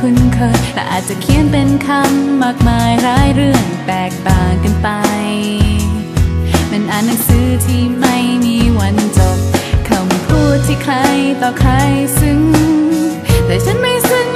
คุ้นเคยและอาจจะเขียนเป็นคำมากมายหลายเรื่องแตกต่างกันไป มันอ่านหนังสือที่ไม่มีวันจบคำพูดที่ใครต่อใครซึ้งแต่ฉันไม่ซึ้ง